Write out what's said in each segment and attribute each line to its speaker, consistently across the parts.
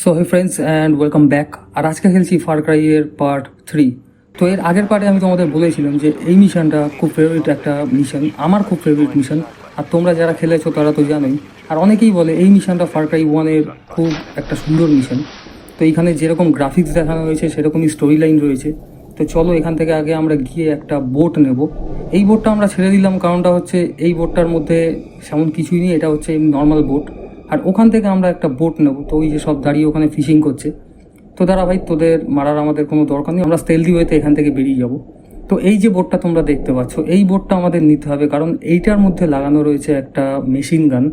Speaker 1: So hey friends and welcome back আর আজকে খেলছি Far Cry এর পার্ট থ্রি তো এর আগের পার্টে আমি তোমাদের বলেছিলাম যে এই মিশনটা খুব ফেভারিট একটা মিশন আমার খুব ফেভারিট মিশন আর তোমরা যারা খেলেছো, তারা তো জানোই। আর অনেকেই বলে এই মিশনটা ফার ক্রাই ওয়ানের খুব একটা সুন্দর মিশন তো এইখানে যেরকম গ্রাফিক্স দেখানো হয়েছে, সেরকমই স্টোরি লাইন রয়েছে। তো চলো এখান থেকে আগে আমরা গিয়ে একটা বোট নেব। এই বোটটা আমরা ছেড়ে দিলাম, কারণটা হচ্ছে এই বোটটার মধ্যে সেমন কিছুই নেই, এটা হচ্ছে নর্মাল বোট আর ওখান থেকে আমরা একটা বোট নেব। তো ওই যে সব দাঁড়িয়ে ওখানে ফিশিং করছে। তো দাঁড়া ভাই, তোদের মারার আমাদের কোনো দরকার নেই। আমরা স্টেলদি ওয়েতে এখান থেকে বেরিয়ে যাব। তো এই যে বোটটা তোমরা দেখতে পাচ্ছ, এই বোটটা আমাদের নিতে হবে। কারণ এইটার মধ্যে লাগানো রয়েছে একটা মেশিন গান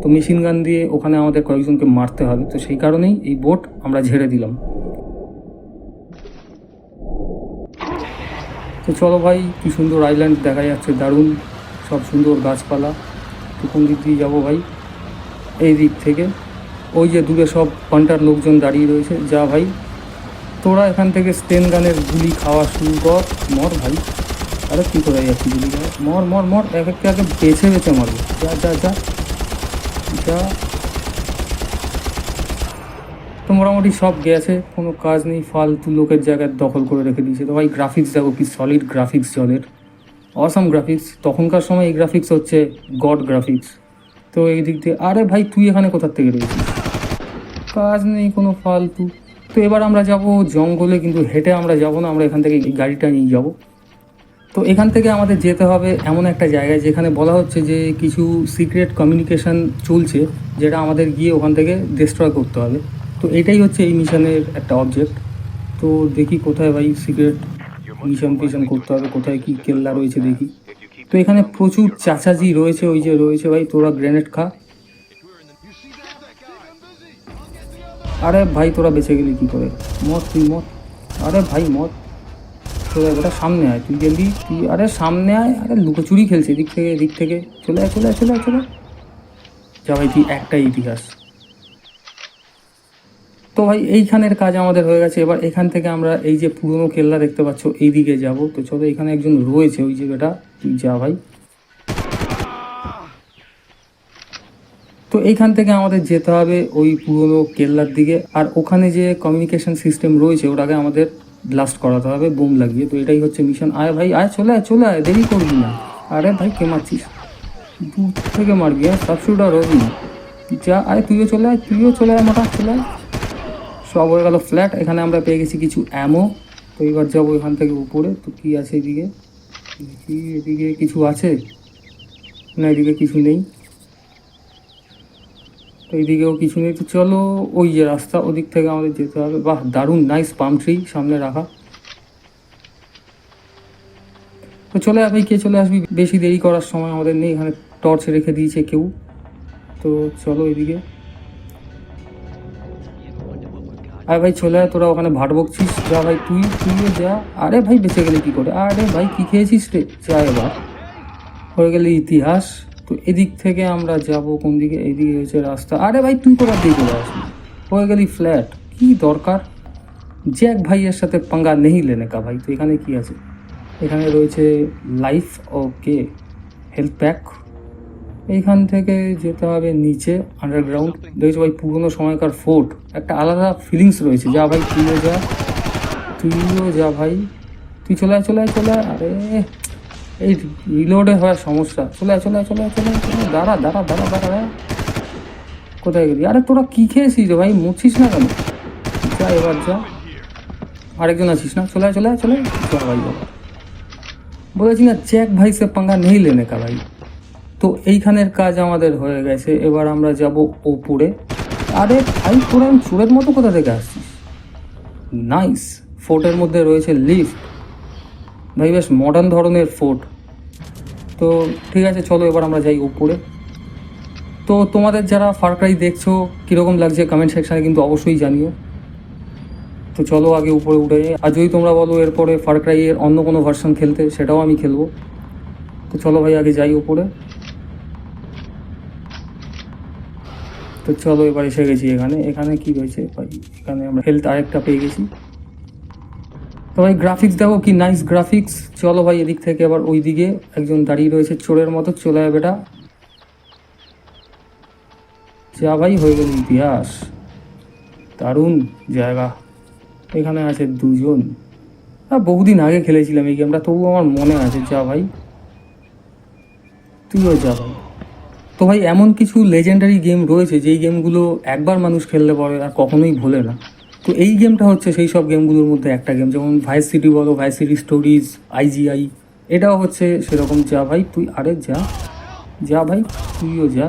Speaker 1: তো মেশিন গান দিয়ে ওখানে আমাদের কয়েকজনকে মারতে হবে। তো সেই কারণেই এই বোট আমরা ঝেড়ে দিলাম। তো চলো ভাই, কি সুন্দর আইল্যান্ড দেখা যাচ্ছে, দারুণ। সব সুন্দর গাছপালা। তো কোন দিক দিয়ে যাব ভাই? এই দিক থেকে। ওই যে দূরে সব পান্টার লোকজন দাঁড়িয়ে রয়েছে। যা ভাই, তোরা এখান থেকে স্টেন গানের গুলি খাওয়া শুরু কর। মর ভাই। আরে কী করে যাচ্ছি গুলি খাওয়া মর মর মর। এক একটা আগে বেছে বেছে মারবো। যা যা যা। যা। তো মোটামুটি সব গেছে। কোনো কাজ নেই। ফালতু লোকের জায়গায় দখল করে রেখে দিয়েছে। তো ভাই গ্রাফিক্স দেখো কি সলিড গ্রাফিক্স জলের অসাম গ্রাফিক্স তখনকার সময় এই গ্রাফিক্স হচ্ছে গড গ্রাফিক্স তো এই দিক দিয়ে, আরে ভাই, তুই এখানে কোথার থেকে রয়েছিস কাজ নেই, কোনো ফালতু। তো এবার আমরা যাব জঙ্গলে, কিন্তু হেঁটে আমরা যাব না, আমরা এখান থেকে গাড়িটা নিয়ে যাব। তো এখান থেকে আমাদের যেতে হবে এমন একটা জায়গায়, যেখানে বলা হচ্ছে যে কিছু সিক্রেট কমিউনিকেশন চলছে, যেটা আমাদের গিয়ে ওখান থেকে ডিস্ট্রয় করতে হবে। তো এটাই হচ্ছে এই মিশনের একটা অবজেক্ট তো দেখি কোথায় ভাই সিক্রেট মিশন ফিশন করতে হবে, কোথায় কী কেল্লা রয়েছে দেখি। তো এখানে প্রচুর চাচাজি রয়েছে, ওই যে রয়েছে ভাই, তোরা গ্রেনেড খা। আরে ভাই, তোরা বেঁচে গেলি কি করে? মত তুই মত আরে ভাই মত তোরা ওটা সামনে আয়। তুই গেলি, তুই আরে সামনে আয়। আরে লুকোচুরি খেলছে এদিক থেকে এদিক থেকে। চলে আয় চলে আয় চলে আয়, চলে যা ভাই, তুই একটাই ইতিহাস। তো ভাই, এইখানের কাজ আমাদের হয়ে গেছে। এবার এখান থেকে আমরা এই যে পুরনো কেল্লা দেখতে পাচ্ছ এই দিকে যাব। তো চলো, এখানে একজন রয়েছে, ওই জায়গাটা যা ভাই। তো এইখান থেকে আমাদের যেতে হবে ওই পুরনো কেল্লার দিকে। আর ওখানে যে কমিউনিকেশন সিস্টেম রয়েছে, ওটাকে আমাদের ব্লাস্ট করাতে হবে, বোম লাগিয়ে। তো এটাই হচ্ছে মিশন আয় ভাই, আয়, চলে আয় চলে আয়, দেরি করবি না। আরে ভাই, কে মারছিস? দূর থেকে মারবি হ্যাঁ? সাবশুটার হবি যা, আয়, তুইও চলে আয়, তুইও চলে আয়, মোটা, চলে আয়। সব হয়ে গেল ফ্ল্যাট এখানে আমরা পেয়ে গেছি কিছু অ্যামো তো এবার যাব এখান থেকে উপরে। তো কী আছে এদিকে? এদিকে কিছু আছে? না, এদিকে কিছু নেই। তো এইদিকেও কিছু নেই। তো চলো, ওই যে রাস্তা ওদিক থেকে আমাদের যেতে হবে। বাহ, দারুণ নাইস পাম ট্রি সামনে রাখা। তো চলে আসবি, কে চলে আসবি? বেশি দেরি করার সময় আমাদের নেই। এখানে টর্চ রেখে দিয়েছে কেউ। তো চলো এদিকে। আরে ভাই আয়, তোরা ওখানে ভাট বকছিস, যা ভাই, তুই, তুইও যা। আরে ভাই, বেঁচে গেলে কি করে? আরে ভাই, কি খেয়েছিস রে? যা এবার। হয়ে গেলে ইতিহাস। তো এদিক থেকে আমরা যাব, কোন দিকে? এদিকে হয়েছে রাস্তা। আরে ভাই, তুই কোথার দিকে চলে আসবি হয়ে গেলি ফ্ল্যাট কি দরকার? জ্যাক ভাইয়ের সাথে পাঙ্গা নেই লেনে কা ভাই, তো এখানে কি আছে? এখানে রয়েছে লাইফ ওকে হেলথ প্যাক এইখান থেকে যেতে হবে নিচে আন্ডারগ্রাউন্ড দেখছ ভাই, পুরোনো সময়কার ফোর্ট একটা আলাদা ফিলিংস রয়েছে। যা ভাই, তুইও যা তুইও যা ভাই। তুই চলে আয় চলে আয়, চলে আরে, এই রিলোডে হওয়ার সমস্যা। চলে আয় চলে আয় চলে আয়, চলে চলে দাঁড়া দাঁড়া দাঁড়া দাঁড়া কোথায় গেলি? আরে, তোরা কী খেয়েছিস রে ভাই? মুছিস না কেন? যা, এবার যা। আরেকজন আছিস না? চলে আয় চলে আয়, চলে ভাই বলেছি না জ্যাক ভাই, সে পাঙ্গা নেই লেনে কা ভাই। তো এইখানের কাজ আমাদের হয়ে গেছে। এবার আমরা যাব ওপরে। আরে ভাই, তোরা আমি চোরের মতো কোথা থেকে আসছিস? নাইস ফোর্টের মধ্যে রয়েছে লিফট ভাই, বেশ মডার্ন ধরনের ফোর্ট। তো ঠিক আছে, চলো এবার আমরা যাই উপরে তো তোমাদের যারা ফারক্রাই দেখছ, কীরকম লাগছে কমেন্ট সেকশানে কিন্তু অবশ্যই জানিও। তো চলো আগে উপরে উঠে আর যদি তোমরা বলো এরপরে ফারক্রাই এর অন্য কোনো ভার্সন খেলতে, সেটাও আমি খেলব। তো চলো ভাই, আগে যাই উপরে তো চলো এবার এসে গেছি এখানে। এখানে কি রয়েছে? ভাই, এখানে আমরা হেলথ আরেকটা পেয়ে গেছি। তো ভাই গ্রাফিক্স দেখো কি নাইস গ্রাফিক্স চলো ভাই, এদিক থেকে আবার ওই দিকে একজন দাঁড়িয়ে রয়েছে চোরের মতো, চলে যাবে এটা যা ভাই, হয়ে গেল ইতিহাস। দারুণ জায়গা। এখানে আছে দুজন। আর বহুদিন আগে খেলেছিলাম এই গেমটা তবু আমার মনে আছে, যা ভাই। তুইও যা ভাই। তো ভাই, এমন কিছু লেজেন্ডারি গেম রয়েছে যেই গেমগুলো একবার মানুষ খেললে পরে আর কখনোই ভোলে না। তো এই গেমটা হচ্ছে সেই সব গেমগুলোর মধ্যে একটা গেম যেমন ভাইস সিটি বলো ভাইস সিটি স্টোরিজ আইজিআই এটাও হচ্ছে সেরকম যা ভাই, তুই আরে যা যা ভাই, তুইও যা।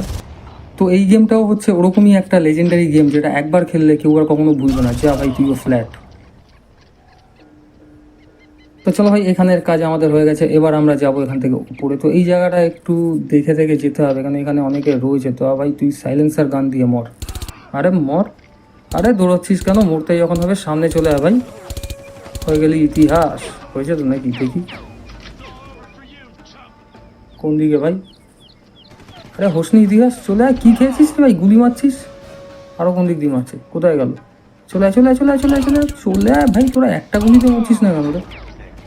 Speaker 1: তো এই গেমটাও হচ্ছে ওরকমই একটা লেজেন্ডারি গেম যেটা একবার খেললে কেউ আর কখনো ভুলবে না। যা ভাই, তুইও ফ্ল্যাট তো চলো ভাই, এখানের কাজ আমাদের হয়ে গেছে। এবার আমরা যাব এখান থেকে উপরে। তো এই জায়গাটা একটু দেখে দেখে যেতে হবে, কারণ এখানে অনেকে রয়েছে। তো ভাই, তুই সাইলেন্সার গান দিয়ে মর। আরে মর? আরে দৌড়চ্ছিস কেন? মরতে যখন হবে, সামনে চলে আয় ভাই। হয়ে গেলি ইতিহাস। হয়েছে তো নাকি? দেখি। কোন দিকে ভাই? আরে হোসনি, ইতিহাস? চলে আয়। কী খেয়েছিস ভাই? গুলি মারছিস? আরও কোন দিক দিয়ে মারছে? কোথায় গেল? চলে আয় চলে আয় চলে আয় চলে আয় চলে আয়। চলে আয় ভাই, তোরা একটা গুলিতে মারছিস না কেন রে?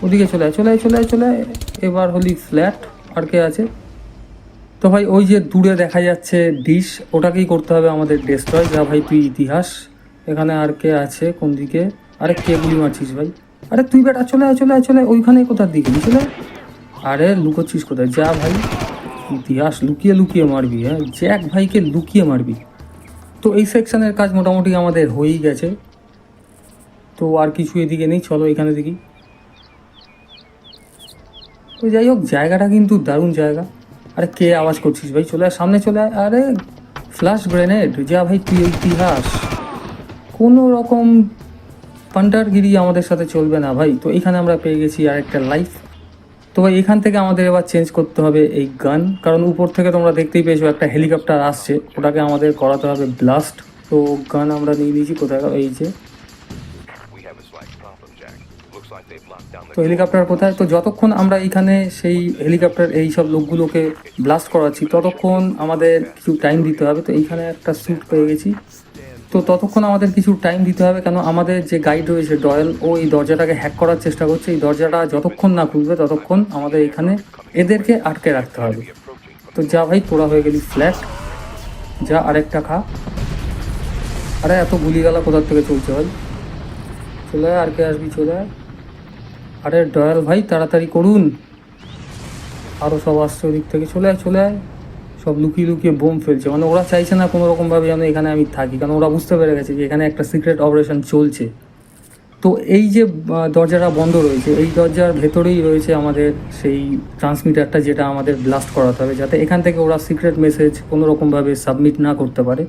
Speaker 1: ওদিকে চলে আয় চলে আয় চলে আয় চলে আয়। এবার হলি ফ্ল্যাট আর কে আছে? তো ভাই, ওই যে দূরে দেখা যাচ্ছে ডিশ ওটাকেই করতে হবে আমাদের ডেস্ট্রয় যা ভাই তুই ইতিহাস। এখানে আর কে আছে কোন দিকে? আরে কে গুলি মারছিস ভাই? আরে তুই বেটা, চলে আয় চলে আয়, চলে ওইখানে কোথার দিকে? আয়। আরে লুকোচ্ছিস কোথায়? যা ভাই, ইতিহাস, লুকিয়ে লুকিয়ে মারবি হ্যাঁ? জ্যাক ভাইকে লুকিয়ে মারবি। তো এই সেকশনের কাজ মোটামুটি আমাদের হয়েই গেছে। তো আর কিছু এদিকে নেই, চলো এখানে দেখি। তো যাই হোক, জায়গাটা কিন্তু দারুণ জায়গা। আরে কে আওয়াজ করছিস ভাই? চলে আয়, সামনে চলে আয়। আরে ফ্ল্যাশ গ্রেনেড যা ভাই তুই ইতিহাস। কোনো রকম পান্ডারগিরি আমাদের সাথে চলবে না ভাই। তো এখানে আমরা পেয়ে গেছি আর একটা লাইফ তো ভাই, এখান থেকে আমাদের এবার চেঞ্জ করতে হবে এই গান কারণ উপর থেকে তোমরা দেখতেই পেয়েছ, একটা হেলিকপ্টার আসছে। ওটাকে আমাদের করাতে হবে ব্লাস্ট তো গান আমরা নিয়ে নিয়েছি, কোথায়? এই যে তো হেলিকপ্টার কোথায়? তো যতক্ষণ আমরা এখানে সেই হেলিকপ্টার, এই সব লোকগুলোকে ব্লাস্ট করাচ্ছি, ততক্ষণ আমাদের কিছু টাইম দিতে হবে। তো এইখানে একটা স্যুট পেয়ে গেছি। তো ততক্ষণ আমাদের কিছু টাইম দিতে হবে কেন? আমাদের যে গাইড রয়েছে ডয়েল ও এই দরজাটাকে হ্যাক করার চেষ্টা করছে। এই দরজাটা যতক্ষণ না খুলবে, ততক্ষণ আমাদের এখানে এদেরকে আটকে রাখতে হবে। তো যা ভাই, তোরা হয়ে গেলি ফ্ল্যাট যা আরেকটা খা। আরে, এত গুলি গালা কোথার থেকে চলছে ভাই? চলে আর কে আসবি, চলে আয়। আরে ডয়াল ভাই, তাড়াতাড়ি করুন। আরও সব আসছে ওদিক থেকে, চলে আয় চলে আয়। সব লুকিয়ে লুকিয়ে বোম ফেলছে। মানে ওরা চাইছে না কোনো রকমভাবে যেন এখানে আমি থাকি, কারণ ওরা বুঝতে পেরে গেছে যে এখানে একটা সিক্রেট অপারেশন চলছে। তো এই যে দরজাটা বন্ধ রয়েছে, এই দরজার ভেতরেই রয়েছে আমাদের সেই ট্রান্সমিটারটা যেটা আমাদের ব্লাস্ট করাতে হবে, যাতে এখান থেকে ওরা সিক্রেট মেসেজ কোনো রকমভাবে সাবমিট না করতে পারে।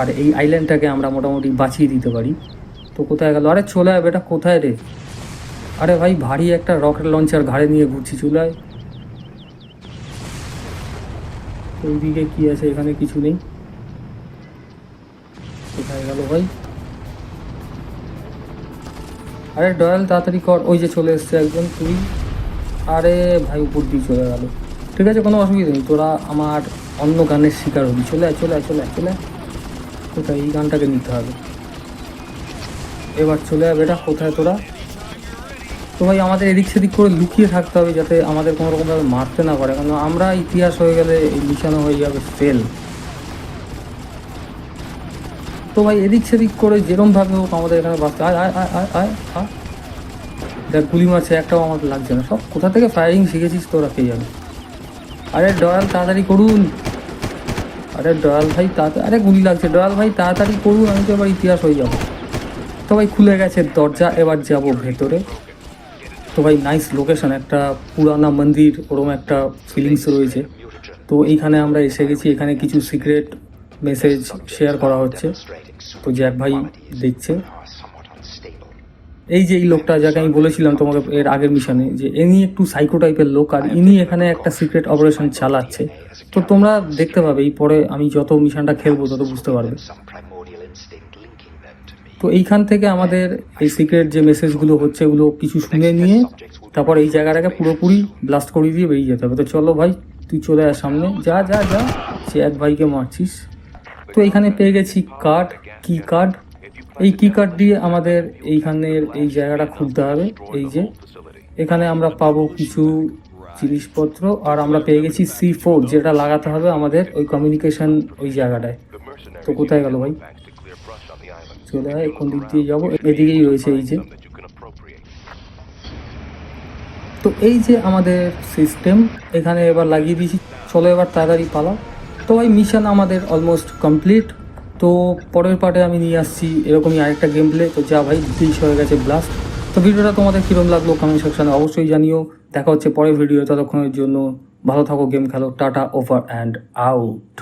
Speaker 1: আর এই আইল্যান্ডটাকে আমরা মোটামুটি বাঁচিয়ে দিতে পারি। তো কোথায় গেল? আরে চলে আয় বেটা, কোথায় রে? আরে ভাই, ভারী একটা রকেট লঞ্চার ঘাড়ে নিয়ে ঘুরছি চুলায়। ওইদিকে কি আছে, এখানে কিছু নেই। কোথায় গেল ভাই? আরে ডয়াল তাড়াতাড়ি কর। ওই যে চলে এসছে একজন তুই। আরে ভাই, উপর দিয়ে চলে গেল। ঠিক আছে, কোনো অসুবিধা নেই। তোরা আমার অন্য গানের শিকার হবি। চলে আয় চলে আয়, চলে চলে। কোথায়? এই গানটাকে নিতে হবে। এবার চলে যাবে এটা কোথায় তোরা? তো ভাই আমাদের এদিক সেদিক করে লুকিয়ে থাকতে হবে যাতে আমাদের কোনো রকমভাবে মারতে না পারে। কারণ আমরা ইতিহাস হয়ে গেলে নিশানো হয়ে যাবে ফেল তো ভাই এদিক সেদিক করে যেরমভাবে হোক আমাদের এখানে বাঁচতে আয় আয় আয় আয় আয় আয়। দেখ, গুলি মারছে, একটাও আমাদের লাগছে না। সব কোথা থেকে ফায়ারিং শিখেছিস তোরা কে যাবে আরে ডয়াল, তাড়াতাড়ি করুন। আরে ডয়াল ভাই, তাড়াতাড়ি আরে গুলি লাগছে। ডয়াল ভাই, তাড়াতাড়ি করুন, আমি তো এবার ইতিহাস হয়ে যাব। তো ভাই খুলে গেছে দরজা, এবার যাব ভেতরে। তো ভাই নাইস লোকেশন একটা পুরানা মন্দির, ওরম একটা ফিলিংস রয়েছে। তো এইখানে আমরা এসে গেছি, এখানে কিছু সিক্রেট মেসেজ শেয়ার করা হচ্ছে। তো জ্যাক ভাই দেখছে। এই যে এই লোকটা, যাকে আমি বলেছিলাম তোমাকে এর আগের মিশনে যে এনি একটু সাইকো টাইপের লোক, আর ইনি এখানে একটা সিক্রেট অপারেশন চালাচ্ছে। তো তোমরা দেখতে পাবে, এই পরে আমি যত মিশনটা খেলব, তত বুঝতে পারবে। তো এইখান থেকে আমাদের এই সিক্রেট যে মেসেজগুলো হচ্ছে, এগুলো কিছু শুনে নিয়ে তারপর এই জায়গাটাকে পুরোপুরি ব্লাস্ট করে দিয়ে বেরিয়ে যেতে হবে। তো চলো ভাই, তুই চলে আয় সামনে। যা যা যা। সে এক ভাইকে মারছিস। তো এইখানে পেয়ে গেছি কার্ড কি কার্ড এই কি কার্ড দিয়ে আমাদের এইখানের এই জায়গাটা খুলতে হবে। এই যে, এখানে আমরা পাবো কিছু জিনিসপত্র আর আমরা পেয়ে গেছি সি ফোর যেটা লাগাতে হবে আমাদের ওই কমিউনিকেশন ওই জায়গাটায়। তো কোথায় গেল ভাই? চলে আয় কোন দিক দিয়ে যাব। এদিকেই রয়েছে এই যে. তো এই যে আমাদের সিস্টেম এখানে এবার লাগিয়ে দিয়েছি। চলো এবার তাড়াতাড়ি পালাও। তো ভাই মিশন আমাদের অলমোস্ট কমপ্লিট তো পরের পার্টে আমি নিয়ে আসছি এরকমই আরেকটা গেম প্লে তো যা ভাই ডিশ হয়ে গেছে ব্লাস্ট তো ভিডিওটা তোমাদের কীরকম লাগল কমেন্ট সেকশানে অবশ্যই জানিও। দেখা হচ্ছে পরের ভিডিও ততক্ষণের জন্য ভালো থাকো গেম খেলো। Tata over and out